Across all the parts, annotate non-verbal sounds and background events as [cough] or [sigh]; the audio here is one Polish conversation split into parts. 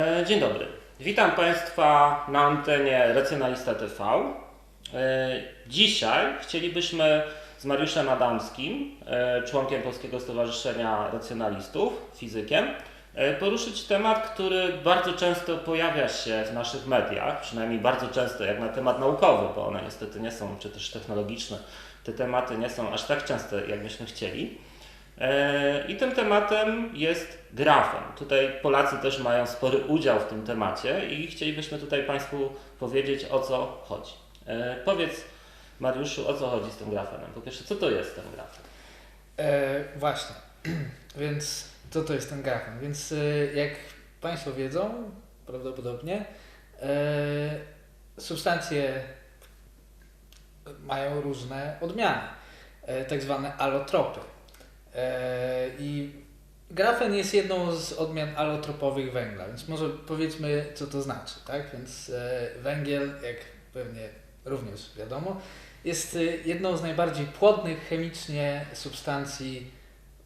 E, Dzień dobry. Witam Państwa na antenie Racjonalista TV. E, Dzisiaj chcielibyśmy z Mariuszem Adamskim, e, członkiem Polskiego Stowarzyszenia Racjonalistów, fizykiem, poruszyć temat, który bardzo często pojawia się w naszych mediach, przynajmniej bardzo często jak na temat naukowy, bo one niestety nie są, czy też technologiczne, te tematy nie są aż tak częste, jak byśmy chcieli. E, I tym tematem jest grafen. Tutaj Polacy też mają spory udział w tym temacie i chcielibyśmy tutaj Państwu powiedzieć o co chodzi. E, Powiedz Mariuszu, o co chodzi z tym grafenem? Po pierwsze, co to jest ten grafen? E, właśnie, [clears throat] więc co to jest ten grafen? Więc e, jak Państwo wiedzą, prawdopodobnie, e, substancje mają różne odmiany, e, tak zwane alotropy. E, I grafen jest jedną z odmian alotropowych węgla, więc może powiedzmy, co to znaczy. Tak? Więc e, węgiel, jak pewnie również wiadomo, jest e, jedną z najbardziej płodnych chemicznie substancji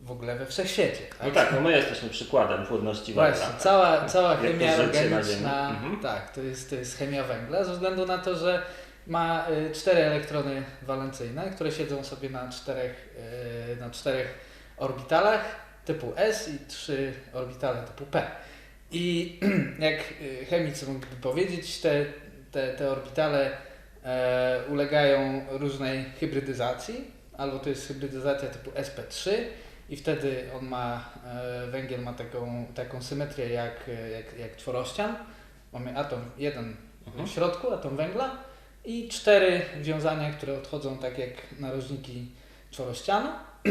w ogóle we wszechświecie. No tak, no my jesteśmy przykładem płodności węgla. Właśnie, cała, cała Jak to chemia organiczna, Mhm. tak, to jest, to jest chemia węgla, ze względu na to, że ma cztery elektrony walencyjne, które siedzą sobie na czterech, na czterech orbitalach typu S i trzy orbitale typu P. I [clears throat] jak y, chemicy mogliby powiedzieć, te, te, te orbitale e, ulegają różnej hybrydyzacji, albo to jest hybrydyzacja typu sp3 i wtedy on ma, e, węgiel ma taką, taką symetrię jak, jak, jak czworościan. Mamy atom jeden Mhm. w środku, atom węgla i cztery wiązania, które odchodzą tak jak narożniki czworościanu. [clears throat]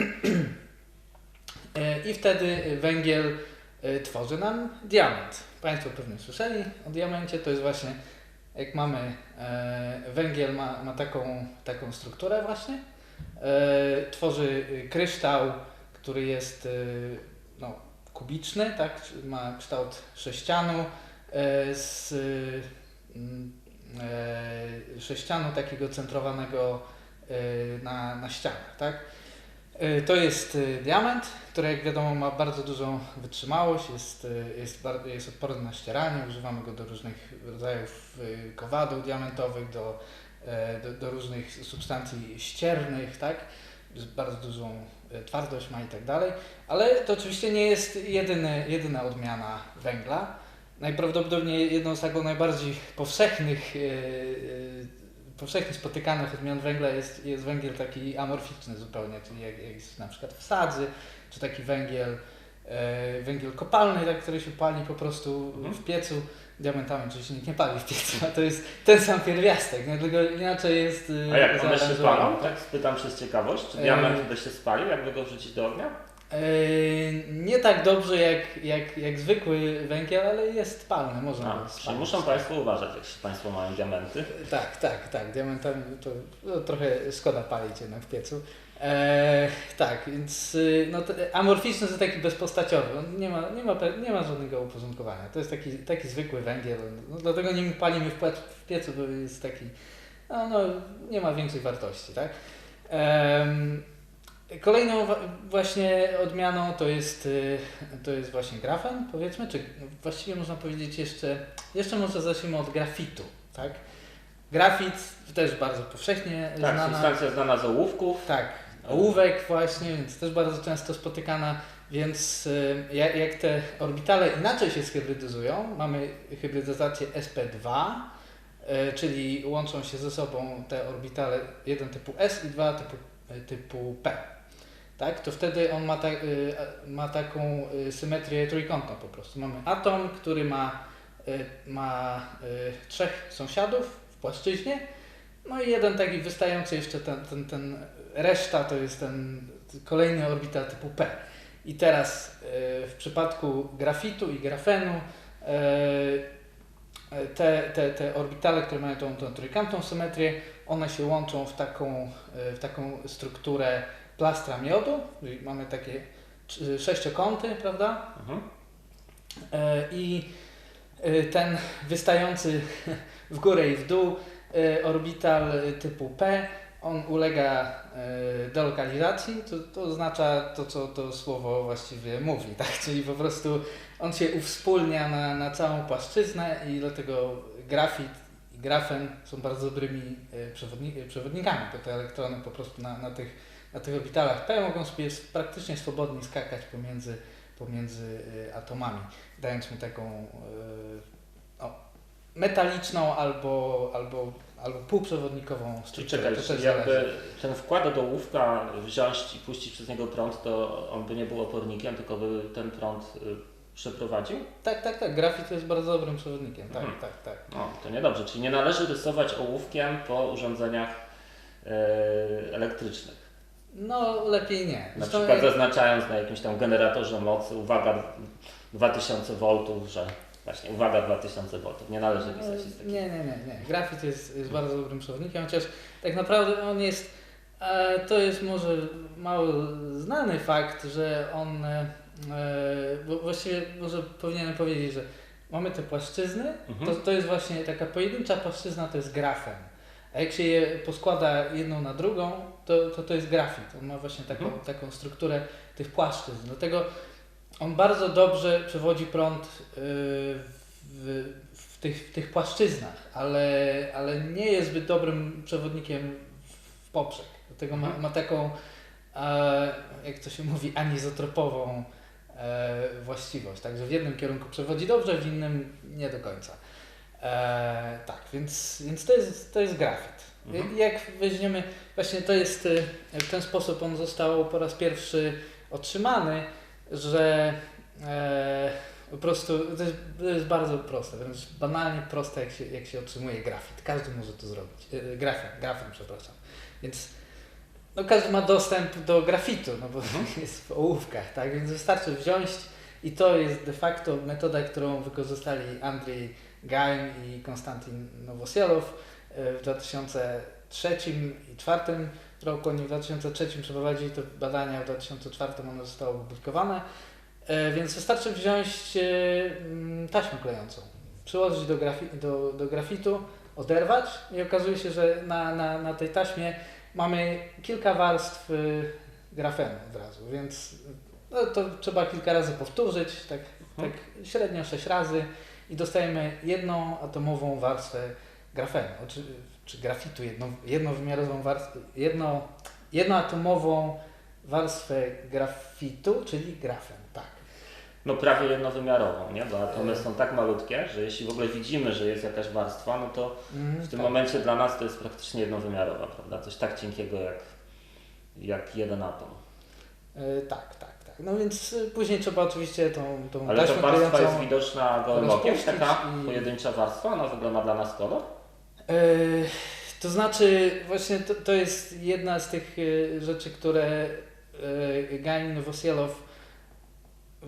E, I wtedy węgiel e, tworzy nam diament. Państwo pewnie słyszeli o diamencie, to jest właśnie jak mamy e, węgiel ma, ma taką, taką strukturę właśnie. Tworzy kryształ, który jest no, kubiczny, tak? ma kształt sześcianu z mm, sześcianu takiego centrowanego na, na ścianach. Tak? E, To jest e, diament, który jak wiadomo ma bardzo dużą wytrzymałość, jest, e, jest, jest odporny na ścieranie, używamy go do różnych rodzajów kowadeł diamentowych, do, do, do różnych substancji ściernych, tak? Bardzo dużą twardość ma i tak dalej, ale to oczywiście nie jest jedyny, jedyna odmiana węgla. Najprawdopodobniej jedną z taką najbardziej powszechnych, powszechnie spotykanych odmian węgla jest, jest węgiel taki amorficzny zupełnie, czyli jak, jak jest na przykład w sadzy, czy taki węgiel, e, węgiel kopalny, tak, który się pali po prostu Mhm. w piecu. Diamentami oczywiście nikt nie pali w piecu, a to jest ten sam pierwiastek, nie? tylko inaczej jest e, A jak one się palą? Tak? Spytam przez ciekawość. Czy E, diament by się spalił, jakby go wrzucić do ognia? Yy, nie tak dobrze jak, jak, jak zwykły węgiel, ale jest palny, można A, spalić. muszą Państwo uważać, jak się Państwo mają diamenty. Tak, tak, tak. Diamentami to no, trochę szkoda palić jednak w piecu. E, tak, więc y, no, amorficzny to taki bezpostaciowy. On nie ma, nie, ma, nie ma żadnego uporządkowania. To jest taki, taki zwykły węgiel. No, dlatego nie palimy w, w piecu, bo jest taki. No, no, nie ma większej wartości, tak? Em, Kolejną właśnie odmianą to jest, y, to jest właśnie grafen, powiedzmy, czy właściwie można powiedzieć jeszcze, jeszcze może zacznijmy od grafitu, tak? Grafit też bardzo powszechnie Tak, znana. substancja znana z ołówków. Tak, ołówek właśnie, więc też bardzo często spotykana, więc y, jak, te orbitale inaczej się schybrydyzują, mamy hybrydyzację sp2, y, czyli łączą się ze sobą te orbitale jeden typu S i dwa typu, typu P. Tak, to wtedy on ma, ta, y, ma taką y, symetrię trójkątną po prostu. Mamy atom, który ma, y, ma trzech sąsiadów w płaszczyźnie, no i jeden taki wystający jeszcze ten, ten, ten reszta to jest ten kolejny orbital typu P. I teraz w przypadku grafitu i grafenu te, te, te orbitale, które mają tą, tą trójkątną symetrię, one się łączą w taką, w taką strukturę plastra miodu. Czyli mamy takie trzy- sześciokąty, prawda? Mhm. E, I e, ten wystający w górę i w dół e, orbital typu P, on ulega delokalizacji, to, to oznacza to, co to słowo właściwie mówi, [laughs] tak? Czyli po prostu on się uwspólnia na, na całą płaszczyznę i dlatego grafit i grafen są bardzo dobrymi przewodni, przewodnikami, bo te elektrony po prostu na, na, tych, na tych orbitalach P mogą sobie praktycznie swobodnie skakać pomiędzy, pomiędzy e, atomami, dając mu taką e, o, metaliczną albo, albo, albo półprzewodnikową strukturę. czekaj, To czyli też jakby zależy. ten wkład do ołówka wziąć i puścić przez niego prąd, to on by nie był opornikiem, tylko by ten prąd y, przeprowadził? Tak, tak, tak. Grafit jest bardzo dobrym przewodnikiem. Tak, Mhm. tak, tak. No, to niedobrze. Czyli nie należy rysować ołówkiem po urządzeniach e, elektrycznych. No lepiej nie. Na Zresztą przykład zaznaczając na jakimś tam generatorze mocy, uwaga 2000 V, że właśnie uwaga 2000 V. Nie należy pisać z Nie, takim. nie, nie, nie. Grafit jest, jest bardzo dobrym przewodnikiem, chociaż tak naprawdę on jest, e, to jest może mało znany fakt, że on, e, bo właściwie może powinienem powiedzieć, że mamy te płaszczyzny, Mhm. to, to jest właśnie taka pojedyncza płaszczyzna, to jest grafen. A jak się je poskłada jedną na drugą, to to, to jest grafit. On ma właśnie taką, Mhm. taką strukturę tych płaszczyzn. Dlatego on bardzo dobrze przewodzi prąd yy, w, w, tych, w tych płaszczyznach, ale, ale nie jest zbyt dobrym przewodnikiem w poprzek. Dlatego ma, Mhm. ma taką, jak to się mówi, anizotropową e, właściwość. Także w jednym kierunku przewodzi dobrze, w innym nie do końca. E, tak, więc, więc to, jest, to jest grafit. Mhm. Jak weźmiemy, właśnie to jest, y, w ten sposób on został po raz pierwszy otrzymany, że e, po prostu to jest, to jest bardzo proste, wręcz banalnie proste, jak się, jak się otrzymuje grafit. Każdy może to zrobić. E, grafin, przepraszam. Więc no, każdy ma dostęp do grafitu, no bo [laughs] jest w ołówkach, tak? Więc wystarczy wziąć i to jest de facto metoda, którą wykorzystali Andrzej Gaim i Konstantin Nowosielow e, w 2003 i 2004 roku. Oni w 2003 przeprowadzili te badania, w 2004 one zostały opublikowane. E, Więc wystarczy wziąć e, mm, taśmę klejącą, przyłożyć do, grafi- do, do grafitu, oderwać i okazuje się, że na, na, na tej taśmie mamy kilka warstw grafenu od razu, więc no, to trzeba kilka razy powtórzyć, tak, tak średnio 6 razy i dostajemy jedną atomową warstwę grafenu, czy, czy grafitu, jedno, jednowymiarową warstwę, jedno, jednoatomową warstwę grafitu, czyli grafen, tak. No prawie jednowymiarową, nie? Bo atomy są tak malutkie, że jeśli w ogóle widzimy, że jest jakaś warstwa, no to Mm, w tym tak. momencie dla nas to jest praktycznie jednowymiarowa, prawda? Coś tak cienkiego jak, jak jeden atom. Tak, tak, tak. No więc y, później trzeba oczywiście tą, tą Ale ta taśmę warstwa jest widoczna gołym okiem, rozpuścić taka i- pojedyncza warstwa, ona w ogóle ma dla nas kolor? Yy, to znaczy, właśnie to, to jest jedna z tych yy, rzeczy, które yy, Gain Nowosielow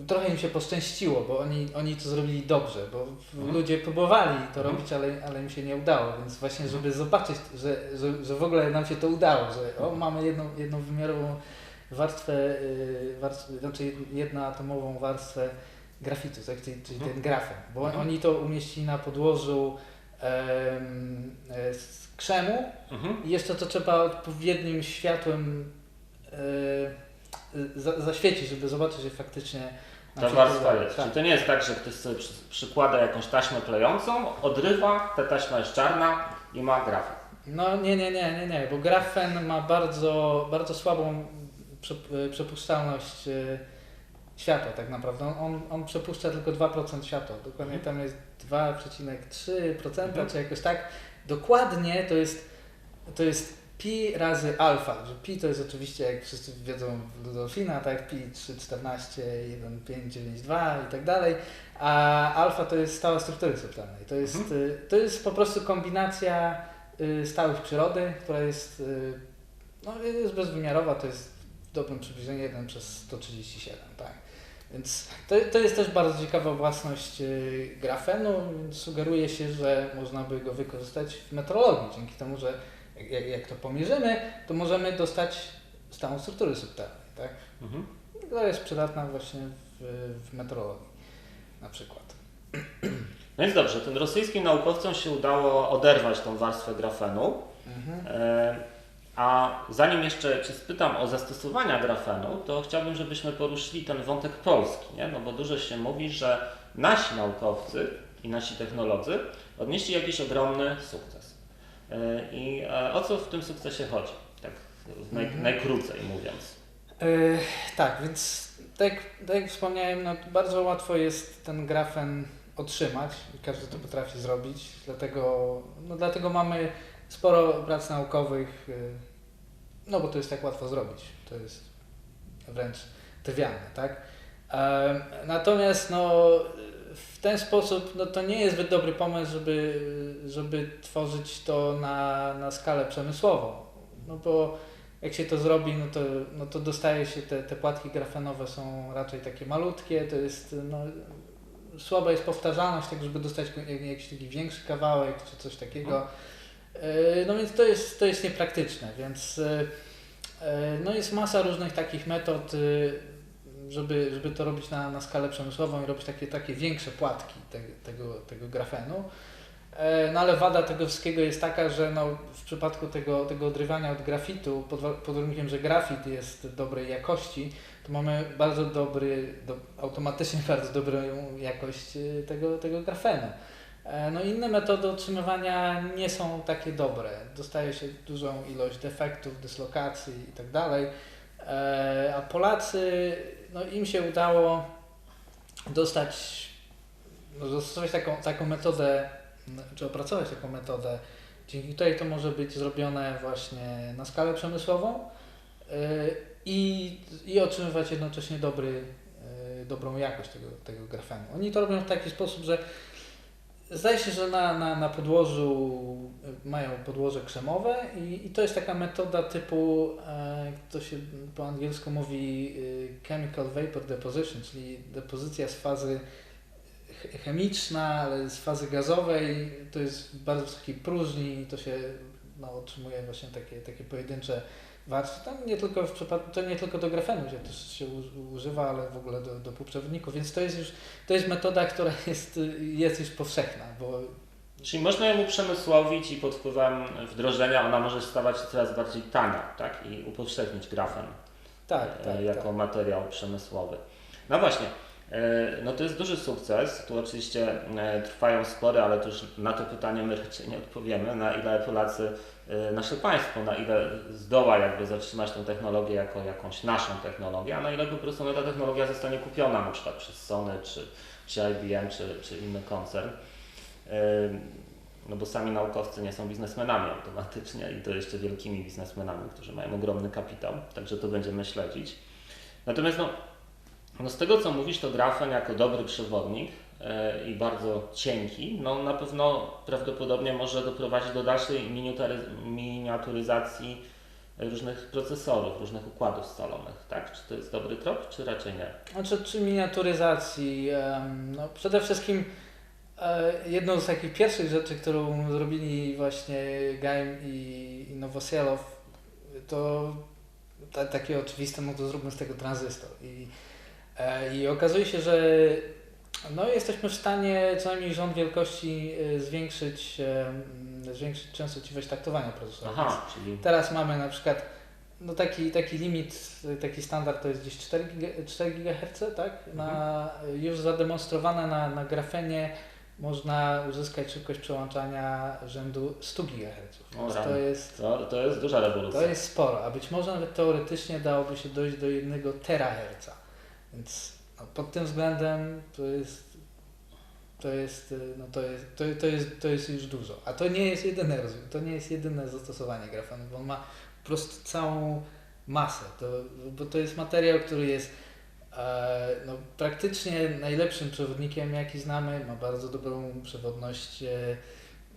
trochę im się poszczęściło, bo oni, oni to zrobili dobrze, bo w- Mhm. ludzie próbowali to Mhm. robić, ale, ale im się nie udało, więc właśnie żeby zobaczyć, że, że, że w ogóle nam się to udało, że o, mamy jedną, jedną warstwę, yy, warstwę, znaczy jednoatomową warstwę grafitu, tak, czyli, czyli Mhm. ten grafen, bo Mhm. oni to umieścili na podłożu em, e, z krzemu Mhm. i jeszcze to trzeba odpowiednim światłem e, za, zaświecić, żeby zobaczyć, że faktycznie Ta warstwa jest. Tak. Czyli to nie jest tak, że ktoś sobie przy, przykłada jakąś taśmę klejącą, odrywa, ta taśma jest czarna i ma grafik. No nie, nie, nie, nie, nie, bo grafen ma bardzo, bardzo słabą przepuszczalność e, światła tak naprawdę. On, on, przepuszcza tylko 2% światła. Dokładnie tam jest 2,3% Mhm. czy jakoś tak. Dokładnie to jest, to jest pi razy alfa, że pi to jest oczywiście, jak wszyscy wiedzą, Ludolfina, tak, pi 3,14, 1,592 i tak dalej, a alfa to jest stała struktury subtelnej. To jest, Mhm. y, to jest po prostu kombinacja stałych przyrody, która jest, no, jest bezwymiarowa, to jest dobrym przybliżeniu 1 przez 137, tak. Więc to, to jest też bardzo ciekawa własność y, grafenu, więc sugeruje się, że można by go wykorzystać w metrologii, dzięki temu, że jak, jak to pomierzymy, to możemy dostać stałą struktury subtelnej, tak? Mhm. która jest przydatna właśnie w, w metrologii na przykład. No więc dobrze, tym rosyjskim naukowcom się udało oderwać tą warstwę grafenu. Mhm. E, A zanim jeszcze Cię spytam o zastosowania grafenu, to chciałbym, żebyśmy poruszyli ten wątek polski, nie? No bo dużo się mówi, że nasi naukowcy i nasi technolodzy odnieśli jakiś ogromny sukces. Yy, I e, o co w tym sukcesie chodzi? Tak naj, Mhm. najkrócej mówiąc. Yy, tak, więc tak, tak jak wspomniałem, no, bardzo łatwo jest ten grafen otrzymać i każdy to potrafi zrobić, dlatego, no, dlatego mamy sporo prac naukowych, yy, no bo to jest tak łatwo zrobić, to jest wręcz trywialne, tak? Natomiast no, w ten sposób no, to nie jest zbyt dobry pomysł, żeby, żeby tworzyć to na, na skalę przemysłową, no bo jak się to zrobi, no to, no to dostaje się, te, te płatki grafenowe są raczej takie malutkie, to jest, no, słaba jest powtarzalność, tak żeby dostać jak- jakiś taki większy kawałek czy coś takiego. E, No więc to jest, to jest niepraktyczne, więc e, e, no jest masa różnych takich metod, żeby, żeby to robić na, na skalę przemysłową i robić takie, takie większe płatki te, tego, tego grafenu. No ale wada tego wszystkiego jest taka, że no, w przypadku tego, tego odrywania od grafitu, pod, pod warunkiem, że grafit jest dobrej jakości, to mamy bardzo dobry, do, automatycznie [laughs] bardzo dobrą jakość tego, tego grafenu. E, No inne metody otrzymywania nie są takie dobre. Dostaje się dużą ilość defektów, dyslokacji i tak. E, A Polacy, no im się udało dostać, no zastosować taką, taką metodę, czy opracować taką metodę, dzięki której to może być zrobione właśnie na skalę przemysłową e, i, i otrzymywać jednocześnie dobry, dobrą jakość tego, tego grafenu. Oni to robią w taki sposób, że Zdaje się, że na, na, na podłożu y, mają podłoże krzemowe i, i to jest taka metoda typu, e, to się po angielsku mówi y, chemical vapor deposition, czyli depozycja z fazy ch- chemiczna, ale z fazy gazowej. To jest w bardzo wysokiej próżni i to się no, otrzymuje właśnie takie, takie pojedyncze warstwy. Tam nie tylko w przypadku, to nie tylko do grafenu się też się używa, ale w ogóle do, do półprzewodników, więc to jest już to jest metoda, która jest, jest już powszechna, bo Czyli można ją uprzemysłowić i pod wpływem wdrożenia ona może stawać się coraz bardziej tania, tak? I upowszechnić grafen. tak, e, tak, jako tak. materiał przemysłowy. No właśnie, e, no to jest duży sukces. Tu oczywiście e, trwają spory, ale to już na to pytanie my raczej nie odpowiemy, na ile Polacy, nasze państwo, na ile zdoła jakby zatrzymać tę technologię jako jakąś naszą technologię, a na ile po prostu no, ta technologia zostanie kupiona na przykład przez Sony, czy, czy IBM, czy, czy inny koncern. E, No bo sami naukowcy nie są biznesmenami automatycznie i to jeszcze wielkimi biznesmenami, którzy mają ogromny kapitał, także to będziemy śledzić. Natomiast no, no z tego co mówisz, to grafen jako dobry przewodnik e, i bardzo cienki, no na pewno prawdopodobnie może doprowadzić do dalszej miniatury- miniaturyzacji różnych procesorów, różnych układów scalonych, tak? Czy to jest dobry krok, czy raczej nie? Znaczy, czy miniaturyzacji, no przede wszystkim e, jedną z takich pierwszych rzeczy, którą zrobili właśnie Gaim i, Nowosielow, to ta, takie oczywiste, no to zróbmy z tego tranzystor. I, e, I okazuje się, że no, jesteśmy w stanie co najmniej rząd wielkości e, zwiększyć, em, zwiększyć częstotliwość taktowania procesora. Aha, czyli Teraz mamy na przykład no taki, taki limit, taki standard to jest gdzieś 4, giga, 4 GHz, tak? Na, już zademonstrowane na, na grafenie można uzyskać szybkość przełączania rzędu 100 GHz. O, to jest, to, to jest duża rewolucja. to jest sporo, a być może nawet teoretycznie dałoby się dojść do 1 teraherca. Więc no, pod tym względem to jest to jest, y, no to, jest, to, to, jest, to jest już dużo. A to nie jest jedyne to nie jest jedyne zastosowanie grafenu, bo on ma po prostu całą masę. To, bo to jest materiał, który jest e, no, praktycznie najlepszym przewodnikiem, jaki znamy. Ma bardzo dobrą przewodność e,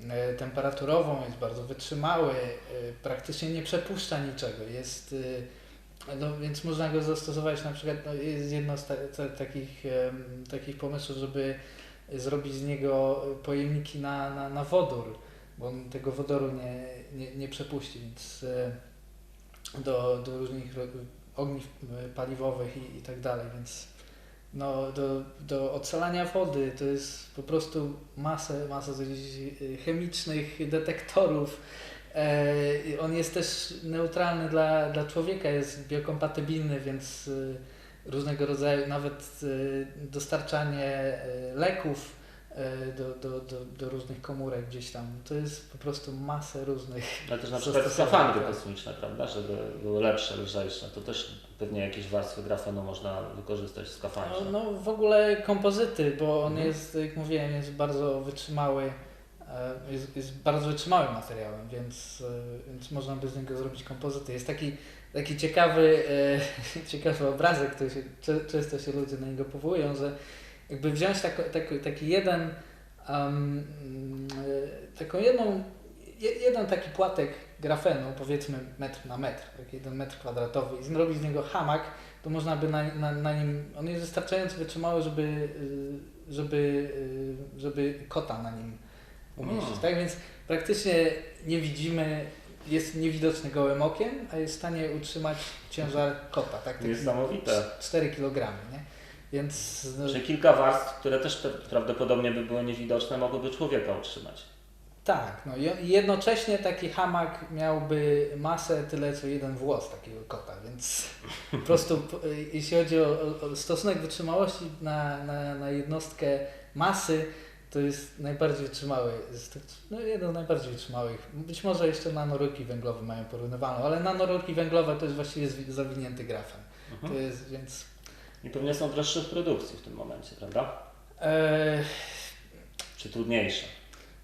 e, temperaturową, jest bardzo wytrzymały, e, praktycznie nie przepuszcza niczego. Jest, e, no, więc można go zastosować na przykład, no, jest jedno z ta, ta, takich, em, takich pomysłów, żeby zrobić z niego pojemniki na, na, na wodór, bo on tego wodoru nie, nie, nie przepuści, więc e, do, do różnych ogniw e, paliwowych i, i tak dalej, więc no, do, do odsalania wody to jest po prostu masę, masę e, chemicznych detektorów, on jest też neutralny dla, dla człowieka, jest biokompatybilny, więc y, różnego rodzaju, nawet y, dostarczanie leków do, do, do, do różnych komórek gdzieś tam. To jest po prostu masę różnych. Ale też na przykład skafandry kosmiczne, prawda, żeby były lepsze, lżejsze. To też pewnie jakieś warstwy grafenu można wykorzystać w skafandrze. No, no w ogóle kompozyty, bo on Mhm. jest, jak mówiłem, jest bardzo wytrzymały. E, Jest, jest bardzo wytrzymałym materiałem, więc, e, więc można by z niego zrobić kompozyty. Jest taki, taki ciekawy, e, [laughs] ciekawy obrazek, który się, często się ludzie na niego powołują, że jakby wziąć tako, taki, taki jeden, um, taką jedną, je, jeden taki płatek grafenu, powiedzmy metr na metr, taki jeden metr kwadratowy i zrobić z niego hamak, to można by na, na, na nim, on jest wystarczająco wytrzymały, żeby, żeby, żeby kota na nim umieścić, tak? Więc praktycznie nie widzimy, jest niewidoczny gołym okiem, a jest w stanie utrzymać ciężar kota, tak? Niesamowite. 4 kg, nie? Więc no, Czyli kilka warstw, które też te, prawdopodobnie by były niewidoczne, mogłyby człowieka utrzymać. tak, no i jednocześnie taki hamak miałby masę tyle co jeden włos takiego kota, więc po prostu jeśli chodzi o, o- o stosunek wytrzymałości na, na, na jednostkę masy, to jest najbardziej wytrzymały, tak- no jeden z najbardziej wytrzymałych. Być może jeszcze nanorurki węglowe mają porównywalną, ale nanorurki węglowe to jest właściwie zawinięty grafen. To Mhm. jest, więc I pewnie są droższe w produkcji w tym momencie, prawda? e, Czy trudniejsze?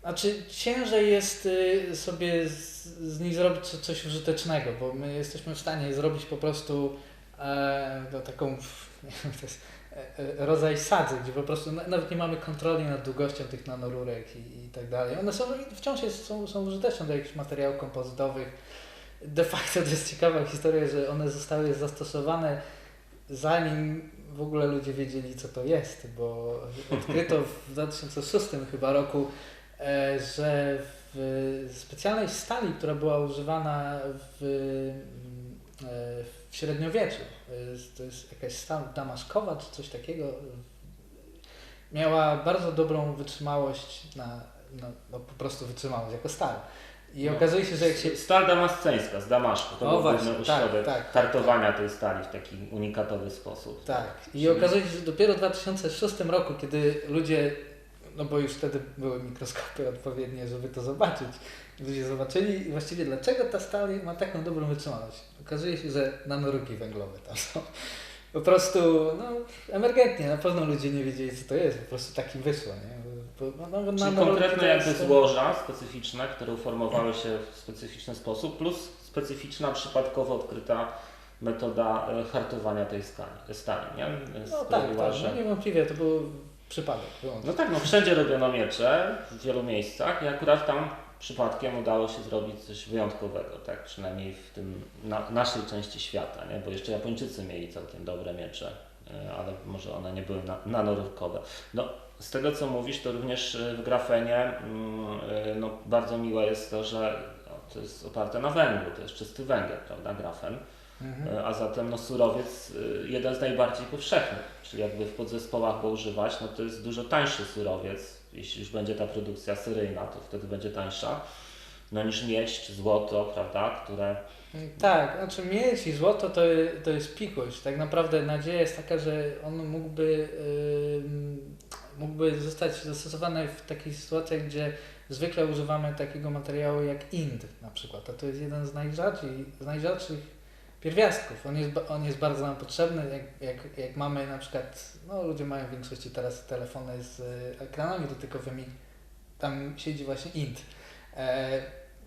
Znaczy ciężej jest y, sobie z, z nich zrobić co, coś użytecznego, bo my jesteśmy w stanie zrobić po prostu e, no, taką [laughs] nie wiem, to jest, rodzaj sadzy, gdzie po prostu na, nawet nie mamy kontroli nad długością tych nanorurek i, i tak dalej. One są wciąż jest, są, są użyteczne do jakichś materiałów kompozytowych. De facto to jest ciekawa historia, że one zostały zastosowane zanim w ogóle ludzie wiedzieli, co to jest, bo odkryto w [laughs] 2006 chyba roku, e, że w specjalnej stali, która była używana w, mm, e, w średniowieczu, to jest jakaś stal damaszkowa czy coś takiego, miała bardzo dobrą wytrzymałość na, na no po prostu wytrzymałość jako stal. I No. okazuje się, że jak się Stal damasceńska z Damaszku. To O, był właśnie, tak, ośrodek tak, tartowania tej stali w taki unikatowy sposób. Tak. I Czyli- okazuje się, że dopiero w 2006 roku, kiedy ludzie, no bo już wtedy były mikroskopy odpowiednie, żeby to zobaczyć, ludzie zobaczyli właściwie dlaczego ta stal ma taką dobrą wytrzymałość. Okazuje się, że nanoruki węglowe tam są. Po prostu, no, emergentnie, na pewno ludzie nie wiedzieli, co to jest, po prostu taki wyszło, nie? No, no, Czyli konkretne jakby jest- złoża specyficzne, które uformowały się w specyficzny sposób, plus specyficzna, przypadkowo odkryta metoda e, hartowania tej skali, stali, nie? No tak, Sprawiła, tak, że- no niewątpliwie to był przypadek. No tak, no wszędzie robiono miecze, w wielu miejscach i akurat tam przypadkiem udało się zrobić coś wyjątkowego, tak? Przynajmniej w tym na, naszej części świata, nie? Bo jeszcze Japończycy mieli całkiem dobre miecze, e, ale może one nie były na. No, z tego co mówisz, to również e, w grafenie mm, e, no, bardzo miłe jest to, że no, to jest oparte na węglu, to jest czysty węgiel, prawda, grafen. Mhm. E, A zatem no, surowiec y, jeden z najbardziej powszechnych, czyli jakby w podzespołach go używać, no to jest dużo tańszy surowiec, jeśli już będzie ta produkcja seryjna, to wtedy będzie tańsza, no niż miedź czy złoto, prawda, które Tak, znaczy miedź i złoto to, to jest pikuś. Tak naprawdę nadzieja jest taka, że on mógłby, ym, mógłby zostać zastosowany w takich sytuacjach, gdzie zwykle używamy takiego materiału jak ind na przykład. A to jest jeden z najrzadziej, z najrzadszych pierwiastków. On jest, on jest bardzo nam potrzebny, jak, jak, jak mamy na przykład, no ludzie mają w większości teraz telefony z y, ekranami dotykowymi, tam siedzi właśnie ind. E,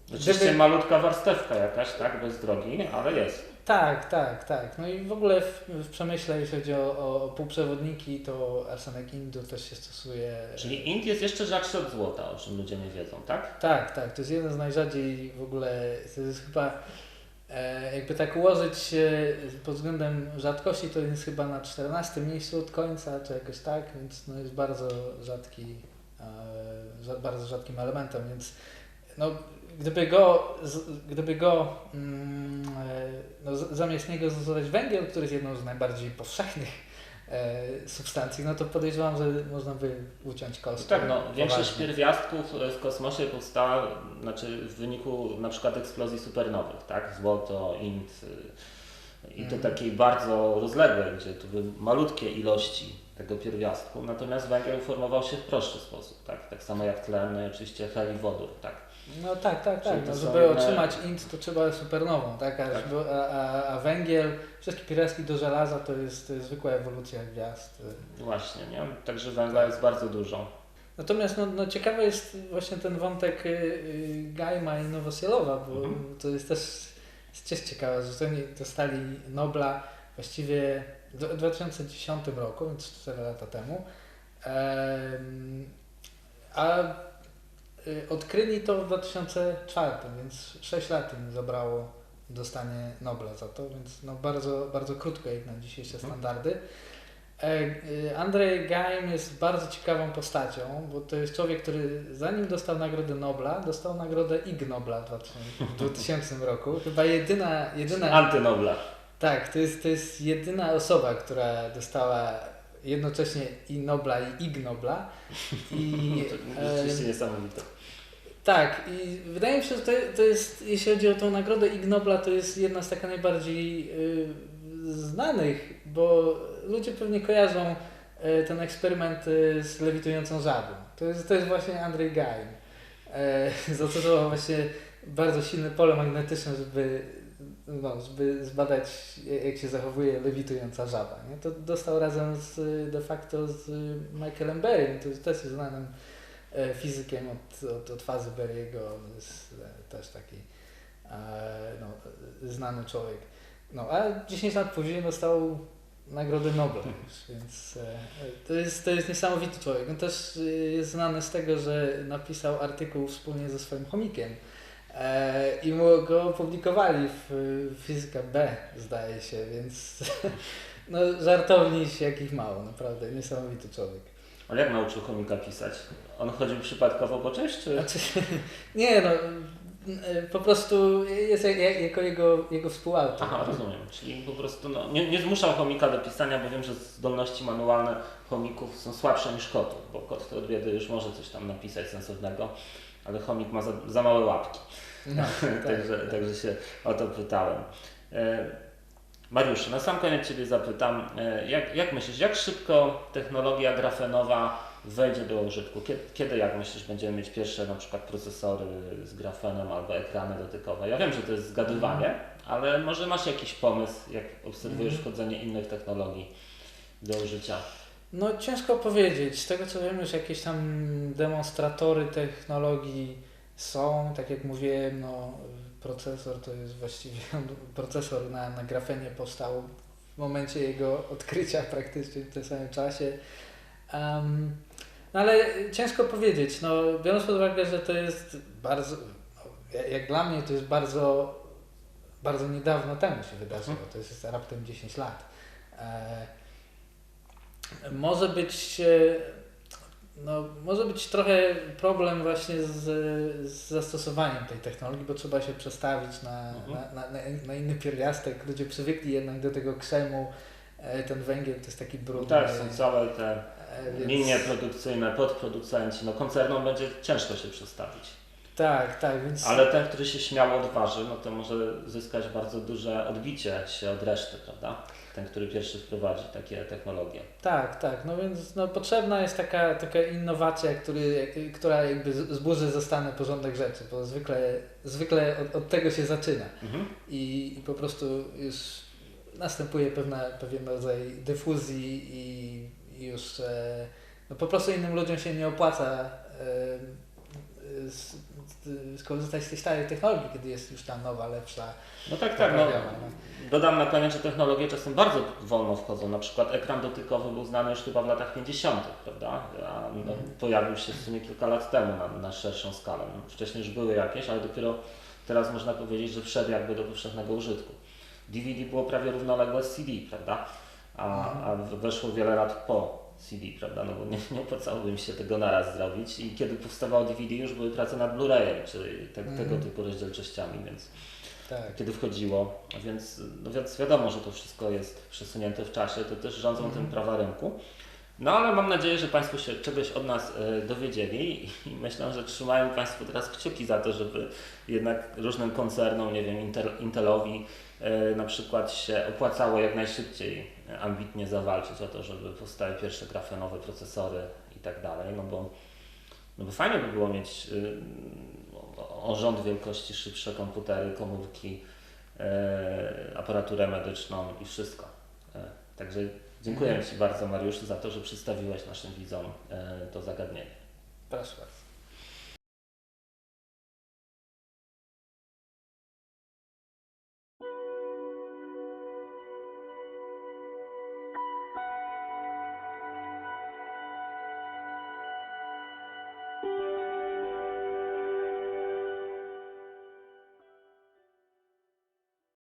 oczywiście Gdyby- malutka warstewka jakaś, tak, bez drogi, ale jest. Tak, tak, tak. No i w ogóle w, w przemyśle, jeśli chodzi o, o półprzewodniki, to arsenek indu też się stosuje. Czyli int jest jeszcze rzadszy od złota, o czym ludzie nie wiedzą, tak? Tak, tak. To jest jeden z najrzadziej w ogóle. To jest chyba. E, jakby tak ułożyć pod względem rzadkości, to jest chyba na 14 miejscu od końca, czy jakoś tak, więc no jest bardzo rzadki, e, bardzo rzadkim elementem, więc no, gdyby go, gdyby go mm, e, no, zamiast niego zastosować węgiel, który jest jedną z najbardziej powszechnych substancji, no to podejrzewam, że można by uciąć koszty. Tak, no, większość pierwiastków w kosmosie powstała znaczy w wyniku na przykład eksplozji supernowych, tak? Złoto, int y, i to Mhm. takiej bardzo rozległej, gdzie to były malutkie ilości tego pierwiastku, natomiast węgiel formował się w prostszy sposób, tak? Tak samo jak tlen, no i oczywiście hel i wodór, tak? No tak, tak, tak. No, żeby jedne- otrzymać int, to trzeba supernową, tak? A, Tak. żeby- a, a, węgiel, wszystkie pierwiastki do żelaza to jest, zwykła ewolucja gwiazd. Właśnie, nie? Także węgla jest bardzo dużo. Natomiast no, no, ciekawy jest właśnie ten wątek y, y, Gaima i Nowosielowa, bo Mhm. to jest też, jest też ciekawe, że oni dostali Nobla właściwie w dwa- 2010 roku, więc 4 lata temu. Em, a odkryli to w 2004, więc 6 lat im zabrało dostanie Nobla za to, więc no bardzo, bardzo krótko jak na dzisiejsze Mhm. standardy. E, y, Andrzej Geim jest bardzo ciekawą postacią, bo to jest człowiek, który zanim dostał Nagrodę Nobla, dostał Nagrodę Ig Nobla w 2000, w [laughs] 2000 roku. Chyba jedyna, jedyna Antynobla. tak, to jest, to jest jedyna osoba, która dostała jednocześnie i Nobla i Ig Nobla. I, [laughs] To em, niesamowite. Tak, i wydaje mi się, że to, to jest, jeśli chodzi o tą nagrodę Ig Nobla, to jest jedna z takich najbardziej y, znanych, bo ludzie pewnie kojarzą y, ten eksperyment y, z lewitującą żabą. To jest, to jest właśnie Andrzej Geim. E, zastosował właśnie bardzo silne pole magnetyczne, żeby, no, żeby zbadać, jak się zachowuje lewitująca żaba. Nie? To dostał razem z, de facto z Michaelem Berrym, jest też jest znanym fizykiem od, od, od fazy jest e, też taki e, no, e, znany człowiek. No, a 10 lat później dostał Nagrodę Nobla już, więc e, to, jest, to jest niesamowity człowiek. On też e, jest znany z tego, że napisał artykuł wspólnie ze swoim chomikiem e, i mu go opublikowali w, w Fizyka B, zdaje się, więc [laughs] no, żartowniś jakich mało, naprawdę niesamowity człowiek. Ale jak nauczył chomika pisać? On chodził przypadkowo po czymś, czy... Znaczy, [laughs] nie no, e, po prostu jest jak, jak, jako jego, jego współautor. Aha, rozumiem. Czyli po prostu no, nie, nie zmuszał chomika do pisania, bo wiem, że zdolności manualne chomików są słabsze niż kotów, bo kot to od biedy już może coś tam napisać sensownego, ale chomik ma za, za małe łapki. No, [laughs] tak, także, tak. także się o to pytałem. Mariusz, na sam koniec Ciebie zapytam, e, jak, jak myślisz, jak szybko technologia grafenowa wejdzie do użytku? Kiedy, kiedy, jak myślisz, będziemy mieć pierwsze na przykład procesory z grafenem albo ekrany dotykowe? Ja wiem, że to jest zgadywanie, ale może masz jakiś pomysł, jak obserwujesz Mhm. wchodzenie innych technologii do użycia? No ciężko powiedzieć. Z tego co wiem, już jakieś tam demonstratory technologii są. Tak jak mówiłem, no, procesor to jest właściwie [laughs] procesor na, na grafenie powstał w momencie jego odkrycia [laughs] praktycznie w tym samym czasie. Em, no ale ciężko powiedzieć. No, biorąc pod uwagę, że to jest bardzo, no, jak dla mnie to jest bardzo, bardzo niedawno temu się wydarzyło. To jest raptem 10 lat. E, może być no, może być trochę problem właśnie z, z zastosowaniem tej technologii, bo trzeba się przestawić na, Mhm. na, na, na, inny pierwiastek. Ludzie przywykli jednak do tego krzemu. E, Ten węgiel to jest taki brudny. Tak, są całe te e, więc- linie produkcyjne, podproducenci, no koncernom będzie ciężko się przestawić. Tak, tak, więc Ale ten, który się śmiało odważy, no to może zyskać bardzo duże odbicie się od reszty, prawda? Ten, który pierwszy wprowadzi takie technologie. tak, tak. No więc no, potrzebna jest taka, taka innowacja, który, która jakby zburzy zastanę porządek rzeczy, bo zwykle, zwykle od, od tego się zaczyna. Mhm. i, i po prostu już następuje pewna, pewien rodzaj dyfuzji i, i już e, no po prostu innym ludziom się nie opłaca e, z, skorzystać z tej starej technologii, kiedy jest już ta nowa, lepsza. No tak, tak. No, dodam na koniec, że technologie czasem bardzo wolno wchodzą. Na przykład ekran dotykowy był znany już chyba w latach 50., prawda? A no, Mhm. pojawił się w sumie kilka lat temu na, na szerszą skalę. No, wcześniej już były jakieś, ale dopiero teraz można powiedzieć, że wszedł jakby do powszechnego użytku. DVD było prawie równoległe z CD, prawda? A, a weszło wiele lat po CD, prawda? No bo nie, nie opłacałoby mi się tego naraz zrobić. I kiedy powstawało DVD, już były prace nad Blu-rayem, czy te, tego Mhm. typu rozdzielczościami, więc Tak. kiedy wchodziło, więc, no więc wiadomo, że to wszystko jest przesunięte w czasie, to też rządzą Mhm. tym prawa rynku. No ale mam nadzieję, że Państwo się czegoś od nas e, dowiedzieli i myślę, że trzymają Państwo teraz kciuki za to, żeby jednak różnym koncernom, nie wiem, Intel, Intelowi e, na przykład się opłacało jak najszybciej e, ambitnie zawalczyć o to, żeby powstały pierwsze grafenowe procesory i tak dalej, no bo, no bo fajnie by było mieć y, o- rząd wielkości szybsze komputery, komórki, aparaturę medyczną i wszystko. Także dziękuję Ci bardzo Mariusz za to, że przedstawiłeś naszym widzom e, to zagadnienie. Proszę bardzo.